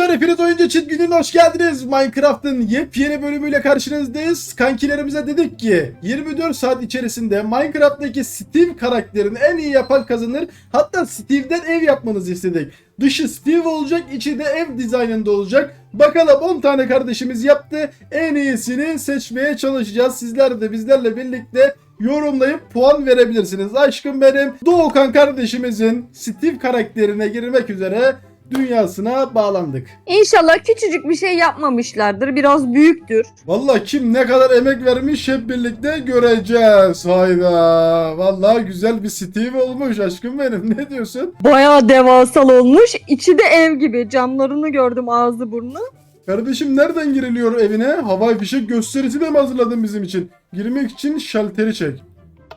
Arkadaşlar hepiniz oyuncu çift günün hoş geldiniz. Minecraft'ın yepyeni bölümüyle karşınızdayız. Kankilerimize dedik ki 24 saat içerisinde Minecraft'taki Steve karakterini en iyi yapan kazanır. Hatta Steve'den ev yapmanızı istedik. Dışı Steve olacak, içi de ev dizaynında olacak. Bakalım 10 tane kardeşimiz yaptı. En iyisini seçmeye çalışacağız. Sizler de bizlerle birlikte yorumlayıp puan verebilirsiniz. Aşkım benim Doğukan kardeşimizin Steve karakterine girmek üzere dünyasına bağlandık. İnşallah küçücük bir şey yapmamışlardır. Biraz büyüktür. Vallahi kim ne kadar emek vermiş hep birlikte göreceğiz. Hayda. Vallahi güzel bir Steve olmuş aşkım benim. Ne diyorsun? Bayağı devasal olmuş. İçi de ev gibi. Camlarını gördüm ağzı burnu. Kardeşim nereden giriliyor evine? Havai fişek gösterisi de mi hazırladın bizim için? Girmek için şalteri çek.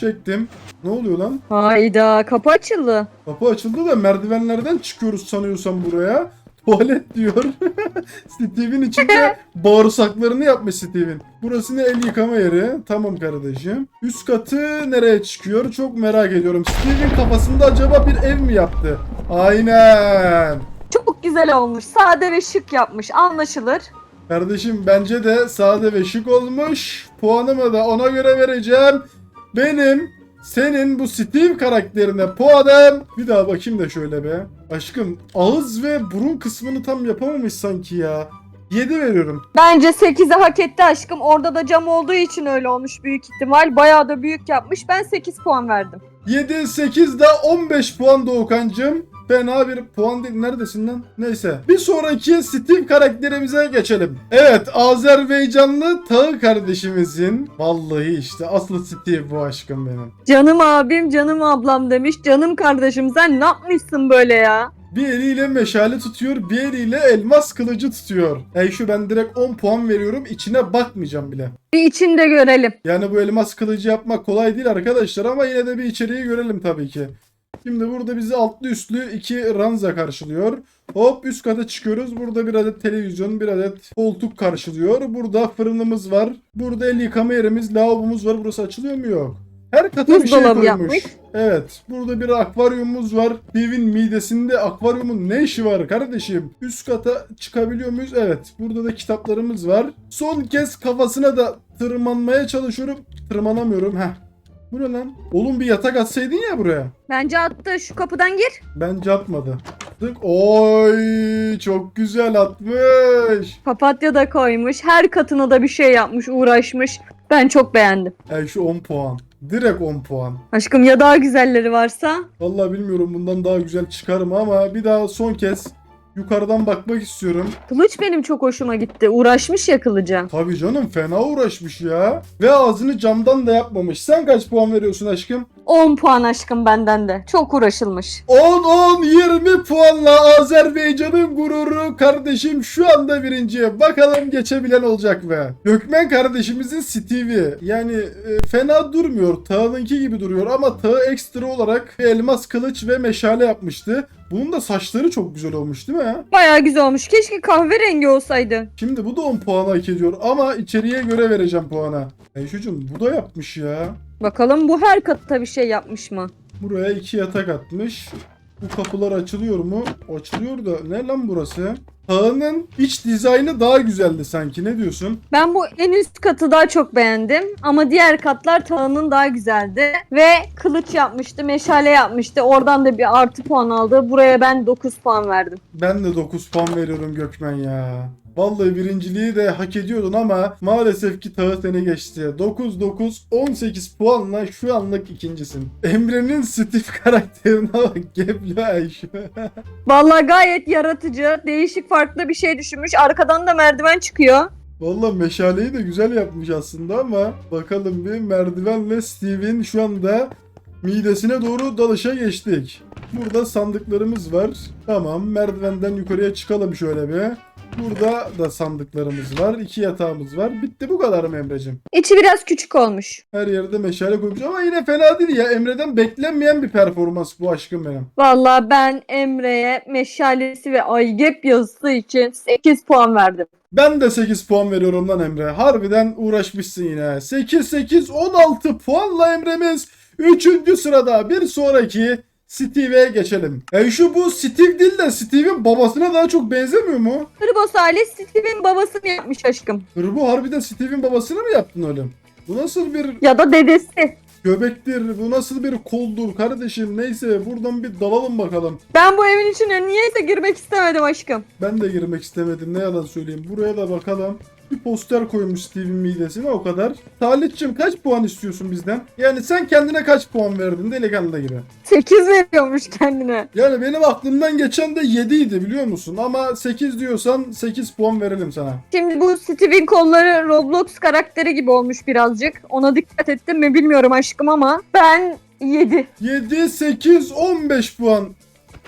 Çektim. Ne oluyor lan? Hayda kapı açıldı. Kapı açıldı da merdivenlerden çıkıyoruz sanıyorsam buraya. Tuvalet diyor. Steve'in içinde bağırsaklarını yapmış Steve'in. Burası ne el yıkama yeri. Tamam kardeşim. Üst katı nereye çıkıyor? Çok merak ediyorum. Steve'in kafasında acaba bir ev mi yaptı? Aynen. Çok güzel olmuş. Sade ve şık yapmış. Anlaşılır. Kardeşim bence de sade ve şık olmuş. Puanımı da ona göre vereceğim. Benim senin bu Steve karakterine puanım. Bir daha bakayım da şöyle be. Aşkım ağız ve burun kısmını tam yapamamış sanki ya. 7 veriyorum. Bence 8'i hak etti aşkım. Orada da cam olduğu için öyle olmuş büyük ihtimal. Bayağı da büyük yapmış. Ben 8 puan verdim. 7, 8 daha 15 puan Doğukancım. Fena bir puan değil. Neredesin lan? Neyse. Bir sonraki Steve karakterimize geçelim. Evet Azerbaycanlı Tağı kardeşimizin. Vallahi işte aslı Steve bu aşkım benim. Canım abim, canım ablam demiş. Canım kardeşim sen ne yapmışsın böyle ya? Bir eliyle meşale tutuyor, bir eliyle elmas kılıcı tutuyor. Ey şu ben direkt 10 puan veriyorum. içine bakmayacağım bile. Bir içinde görelim. Yani bu elmas kılıcı yapmak kolay değil arkadaşlar ama yine de bir içeriği görelim tabii ki. Şimdi burada bizi altlı üstlü iki ranza karşılıyor. Hop üst kata çıkıyoruz. Burada bir adet televizyon, bir adet koltuk karşılıyor. Burada fırınımız var. Burada el yıkama yerimiz, lavabomuz var. Burası açılıyor mu? Yok. Her kata bir şey koymuş. yapmış. Evet. Burada bir akvaryumumuz var. Steve'in midesinde akvaryumun ne işi var kardeşim? Üst kata çıkabiliyor muyuz? Evet. Burada da kitaplarımız var. Son kez kafasına da tırmanmaya çalışıyorum. Tırmanamıyorum. Heh. Bu ne lan? Oğlum bir yatak atsaydın ya buraya. Bence attı. Şu kapıdan gir. Bence atmadı. Tık. Oy çok güzel atmış. Papatya da koymuş. Her katına da bir şey yapmış, uğraşmış. Ben çok beğendim. Ey şu 10 puan. Direkt 10 puan. Aşkım ya daha güzelleri varsa? Vallahi bilmiyorum bundan daha güzel çıkar mı ama bir daha son kez yukarıdan bakmak istiyorum. Kılıç benim çok hoşuma gitti. Uğraşmış ya kılıca. Tabii canım fena uğraşmış ya. Ve ağzını camdan da yapmamış. Sen kaç puan veriyorsun aşkım? 10 puan aşkım benden de. Çok uğraşılmış. 10 10 20 puanla Azerbaycan'ın gururu kardeşim şu anda birinci. Bakalım geçebilen olacak mı? Gökmen kardeşimizin Steve'i. Yani e, fena durmuyor. Tağ'ınki gibi duruyor ama Tağ ekstra olarak elmas kılıç ve meşale yapmıştı. Bunun da saçları çok güzel olmuş değil mi? Baya güzel olmuş. Keşke kahverengi olsaydı. Şimdi bu da 10 puan hak ediyor ama içeriye göre vereceğim puana. Eyşucuğum bu da yapmış ya. Bakalım bu her katta bir şey yapmış mı? Buraya iki yatak atmış. Bu kapılar açılıyor mu? Açılıyor da ne lan burası? Tağının iç dizaynı daha güzeldi sanki. Ne diyorsun? Ben bu en üst katı daha çok beğendim. Ama diğer katlar tağının daha güzeldi. Ve kılıç yapmıştı, meşale yapmıştı. Oradan da bir artı puan aldı. Buraya ben 9 puan verdim. Ben de 9 puan veriyorum Gökmen ya. Vallahi birinciliği de hak ediyordun ama maalesef ki Tağı seni geçti. 9-9 18 puanla şu anlık ikincisin. Emre'nin Steve karakterine bak. Geblo Ayşe. Vallahi gayet yaratıcı, değişik farklı bir şey düşünmüş. Arkadan da merdiven çıkıyor. Valla meşaleyi de güzel yapmış aslında ama bakalım bir merdivenle Steve'in şu anda midesine doğru dalışa geçtik. Burada sandıklarımız var. Tamam merdivenden yukarıya çıkalım şöyle bir. Burada da sandıklarımız var. iki yatağımız var. Bitti bu kadar mı Emre'cim? İçi biraz küçük olmuş. Her yerde meşale koymuş ama yine fena değil ya. Emre'den beklenmeyen bir performans bu aşkım benim. Vallahi ben Emre'ye meşalesi ve aygep yazısı için 8 puan verdim. Ben de 8 puan veriyorum lan Emre. Harbiden uğraşmışsın yine. 8 8 16 puanla Emre'miz 3. sırada. Bir sonraki Steve'e geçelim. E şu bu Steve değil de Steve'in babasına daha çok benzemiyor mu? Hırbos aile Steve'in babasını yapmış aşkım. Bu harbiden Steve'in babasını mı yaptın oğlum? Bu nasıl bir Ya da dedesi. göbektir? Bu nasıl bir koldur kardeşim? Neyse buradan bir dalalım bakalım. Ben bu evin içine niyeyse girmek istemedim aşkım. Ben de girmek istemedim ne yalan söyleyeyim. Buraya da bakalım. Bir poster koymuş Steve'in midesine o kadar. Talihçim kaç puan istiyorsun bizden? Yani sen kendine kaç puan verdin delikanlı gibi? 8 veriyormuş kendine. Yani benim aklımdan geçen de 7 idi biliyor musun? Ama 8 diyorsan 8 puan verelim sana. Şimdi bu Steve'in kolları Roblox karakteri gibi olmuş birazcık. Ona dikkat ettim mi bilmiyorum aşkım ama ben 7. 7, 8, 15 puan.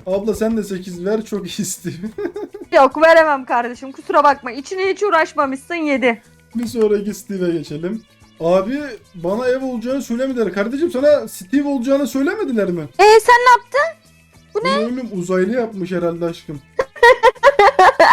Abla sen de 8 ver çok iyi Steve. Yok veremem kardeşim kusura bakma. İçine hiç uğraşmamışsın 7. bir sonraki Steve'e geçelim. Abi bana ev olacağını söylemediler. Kardeşim sana Steve olacağını söylemediler mi? E sen ne yaptın? Bu ne? Oğlum uzaylı yapmış herhalde aşkım.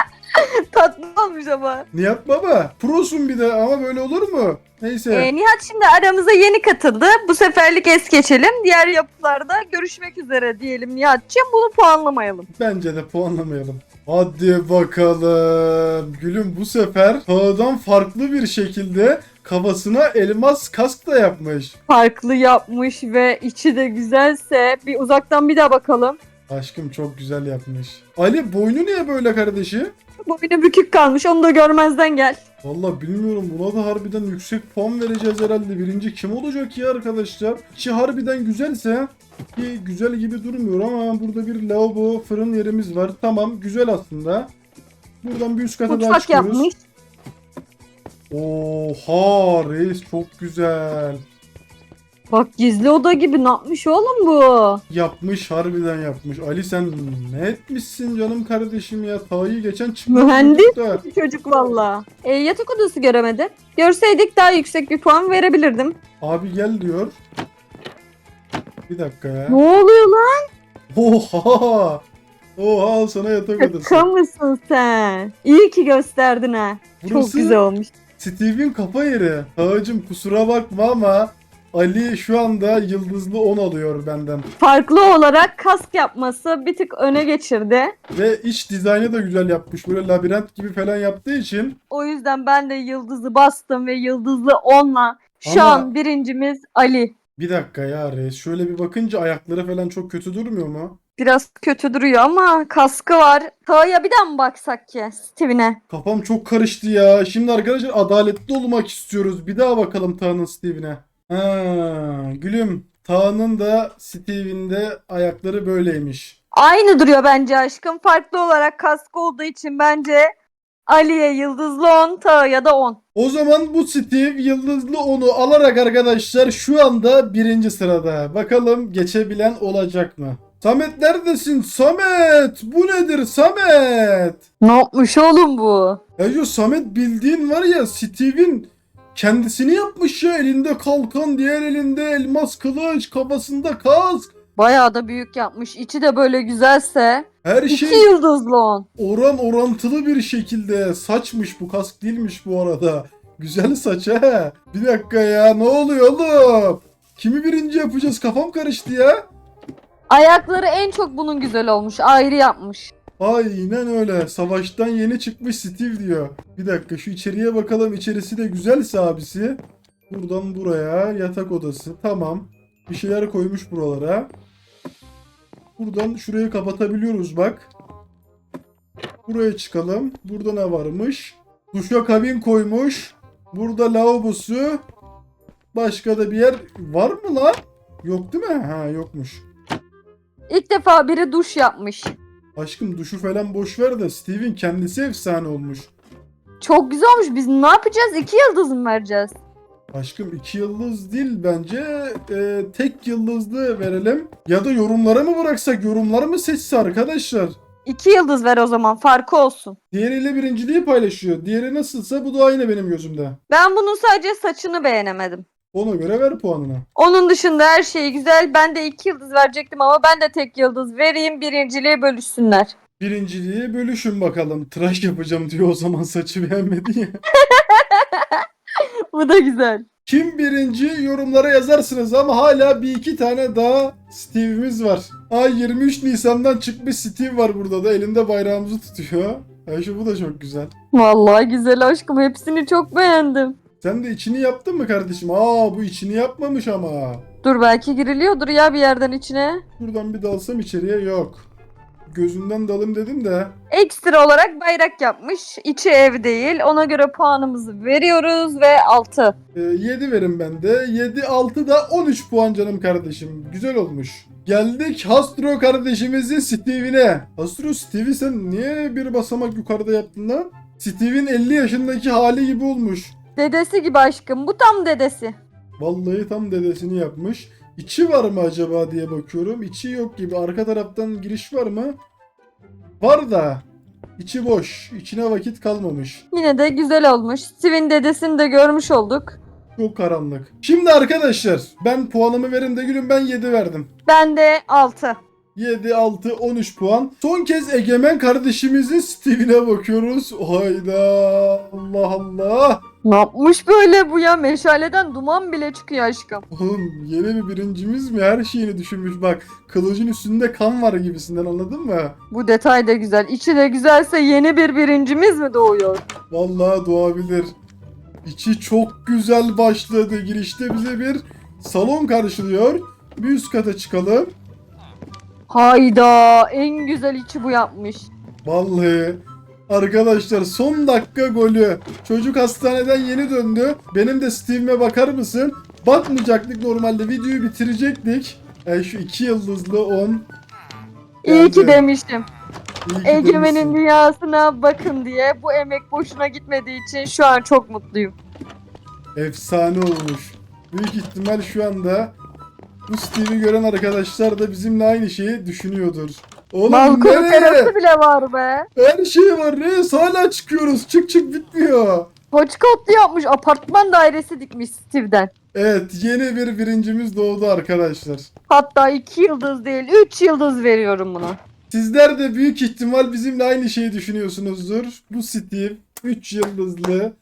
Olmuş ama. Nihat baba prosun bir de ama böyle olur mu? Neyse. E, Nihat şimdi aramıza yeni katıldı. Bu seferlik es geçelim. Diğer yapılarda görüşmek üzere diyelim Nihat'cığım. Bunu puanlamayalım. Bence de puanlamayalım. Hadi bakalım. Gülüm bu sefer sağdan farklı bir şekilde kafasına elmas kask da yapmış. Farklı yapmış ve içi de güzelse bir uzaktan bir daha bakalım. Aşkım çok güzel yapmış. Ali boynu niye böyle kardeşi? Boynu bükük kalmış onu da görmezden gel. Valla bilmiyorum buna da harbiden yüksek puan vereceğiz herhalde. Birinci kim olacak ya arkadaşlar? Ki harbiden güzelse ki güzel gibi durmuyor ama burada bir lavabo fırın yerimiz var. Tamam güzel aslında. Buradan bir üst kata daha çıkıyoruz. yapmış. Oha reis çok güzel. Bak gizli oda gibi ne yapmış oğlum bu? Yapmış harbiden yapmış. Ali sen ne etmişsin canım kardeşim ya. Tayı geçen çıkmış. Mühendis. çocukta. Çocuk valla. E, yatak odası göremedim. Görseydik daha yüksek bir puan verebilirdim. Abi gel diyor. Bir dakika ya. Ne oluyor lan? Oha! Oha al sana yatak odası. Şaka mısın sen? İyi ki gösterdin ha. Çok Burası güzel olmuş. Steve'in kafa yeri. Ağacım kusura bakma ama Ali şu anda yıldızlı 10 alıyor benden. Farklı olarak kask yapması bir tık öne geçirdi. Ve iç dizaynı da güzel yapmış. Böyle labirent gibi falan yaptığı için. O yüzden ben de yıldızı bastım ve yıldızlı 10'la şu Ama- an birincimiz Ali. Bir dakika ya reis. Şöyle bir bakınca ayakları falan çok kötü durmuyor mu? Biraz kötü duruyor ama kaskı var. Tağya bir daha mı baksak ki Steve'ine? Kafam çok karıştı ya. Şimdi arkadaşlar adaletli olmak istiyoruz. Bir daha bakalım Tağ'ın Steve'ine. Ha, gülüm. Tağ'ın da Steve'in de ayakları böyleymiş. Aynı duruyor bence aşkım. Farklı olarak kask olduğu için bence Ali'ye yıldızlı 10, Tağya da 10. O zaman bu Steve yıldızlı onu alarak arkadaşlar şu anda birinci sırada. Bakalım geçebilen olacak mı? Samet neredesin? Samet! Bu nedir Samet? Ne yapmış oğlum bu? Ya şu Samet bildiğin var ya Steve'in kendisini yapmış ya. Elinde kalkan, diğer elinde elmas kılıç, kafasında kask. Bayağı da büyük yapmış. İçi de böyle güzelse. Her İki şey yıldızlı 10. oran orantılı bir şekilde saçmış bu kask değilmiş bu arada. Güzel saç he. Bir dakika ya ne oluyor oğlum? Kimi birinci yapacağız kafam karıştı ya. Ayakları en çok bunun güzel olmuş. Ayrı yapmış. Aynen öyle. Savaştan yeni çıkmış Steve diyor. Bir dakika şu içeriye bakalım. İçerisi de güzelse abisi. Buradan buraya yatak odası. Tamam. Bir şeyler koymuş buralara. Buradan şurayı kapatabiliyoruz bak. Buraya çıkalım. Burada ne varmış? Duşa kabin koymuş. Burada lavabosu. Başka da bir yer var mı lan? Yok değil mi? Ha yokmuş. İlk defa biri duş yapmış. Aşkım duşu falan boş ver de Steve'in kendisi efsane olmuş. Çok güzel olmuş. Biz ne yapacağız? İki yıldız mı vereceğiz? Aşkım iki yıldız değil bence e, tek yıldızlı verelim. Ya da yorumlara mı bıraksak yorumları mı seçse arkadaşlar. İki yıldız ver o zaman. Farkı olsun. Diğeriyle birinciliği paylaşıyor. Diğeri nasılsa bu da aynı benim gözümde. Ben bunun sadece saçını beğenemedim. Ona göre ver puanını. Onun dışında her şey güzel. Ben de iki yıldız verecektim ama ben de tek yıldız vereyim. Birinciliği bölüşsünler. Birinciliği bölüşün bakalım. Tıraş yapacağım diyor o zaman saçı beğenmedi ya. Bu da güzel. Kim birinci yorumlara yazarsınız ama hala bir iki tane daha Steve'imiz var. Ay 23 Nisan'dan çıkmış Steve var burada da elinde bayrağımızı tutuyor. Ayşe bu da çok güzel. Vallahi güzel aşkım. Hepsini çok beğendim. Sen de içini yaptın mı kardeşim? Aa bu içini yapmamış ama. Dur belki giriliyordur ya bir yerden içine. Buradan bir dalsam içeriye yok. Gözünden dalım dedim de. Ekstra olarak bayrak yapmış. İçi ev değil. Ona göre puanımızı veriyoruz ve 6. 7 Ee, verin ben de. 7 6 da 13 puan canım kardeşim. Güzel olmuş. Geldik Hastro kardeşimizin Steve'ine. Hastro Steve'i sen niye bir basamak yukarıda yaptın lan? Steve'in 50 yaşındaki hali gibi olmuş. Dedesi gibi aşkım. Bu tam dedesi. Vallahi tam dedesini yapmış. İçi var mı acaba diye bakıyorum. İçi yok gibi. Arka taraftan giriş var mı? Var da. İçi boş. İçine vakit kalmamış. Yine de güzel olmuş. Steve'in dedesini de görmüş olduk. Çok karanlık. Şimdi arkadaşlar ben puanımı verin de gülüm ben 7 verdim. Ben de 6. 7, 6, 13 puan. Son kez Egemen kardeşimizin Steve'ine bakıyoruz. Hayda Allah Allah. Ne yapmış böyle bu ya? Meşaleden duman bile çıkıyor aşkım. Oğlum yeni bir birincimiz mi? Her şeyini düşünmüş bak. Kılıcın üstünde kan var gibisinden anladın mı? Bu detay da güzel. İçi de güzelse yeni bir birincimiz mi doğuyor? Vallahi doğabilir. İçi çok güzel başladı. Girişte bize bir salon karşılıyor. Bir üst kata çıkalım. Hayda en güzel içi bu yapmış. Vallahi arkadaşlar son dakika golü. Çocuk hastaneden yeni döndü. Benim de Steve'ime bakar mısın? Bakmayacaktık normalde videoyu bitirecektik. Yani şu iki yıldızlı 10. İyi ki demiştim. İyi ki Egemen'in demişsin. dünyasına bakın diye bu emek boşuna gitmediği için şu an çok mutluyum. Efsane olmuş. Büyük ihtimal şu anda bu Steve'i gören arkadaşlar da bizimle aynı şeyi düşünüyordur. Oğlum Balkon nereye? terası bile var be. Her şey var reis hala çıkıyoruz. Çık çık bitmiyor. Hoçkotlu yapmış apartman dairesi dikmiş Steve'den. Evet yeni bir birincimiz doğdu arkadaşlar. Hatta 2 yıldız değil 3 yıldız veriyorum buna. Sizler de büyük ihtimal bizimle aynı şeyi düşünüyorsunuzdur. Bu Steve 3 yıldızlı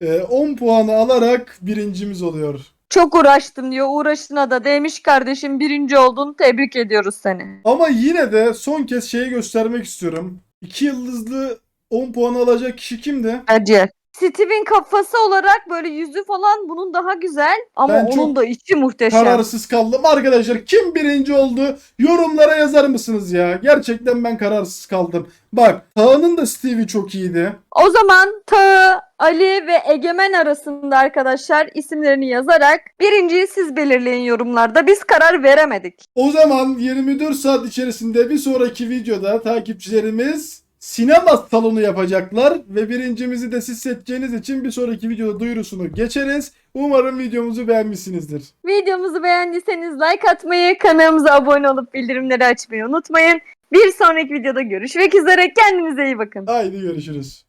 e, 10 puanı alarak birincimiz oluyor. Çok uğraştım diyor. Uğraştığına da değmiş kardeşim birinci oldun. Tebrik ediyoruz seni. Ama yine de son kez şeyi göstermek istiyorum. 2 yıldızlı 10 puan alacak kişi kimdi? Hadi. Steve'in kafası olarak böyle yüzü falan bunun daha güzel. Ama Ben onun da içi muhteşem. Kararsız kaldım. Arkadaşlar kim birinci oldu? Yorumlara yazar mısınız ya? Gerçekten ben kararsız kaldım. Bak Kaan'ın da Steve'i çok iyiydi. O zaman Tağı, Ali ve Egemen arasında arkadaşlar isimlerini yazarak birinciyi siz belirleyin yorumlarda. Biz karar veremedik. O zaman 24 saat içerisinde bir sonraki videoda takipçilerimiz sinema salonu yapacaklar ve birincimizi de siz seçeceğiniz için bir sonraki videoda duyurusunu geçeriz. Umarım videomuzu beğenmişsinizdir. Videomuzu beğendiyseniz like atmayı, kanalımıza abone olup bildirimleri açmayı unutmayın. Bir sonraki videoda görüşmek üzere. Kendinize iyi bakın. Haydi görüşürüz.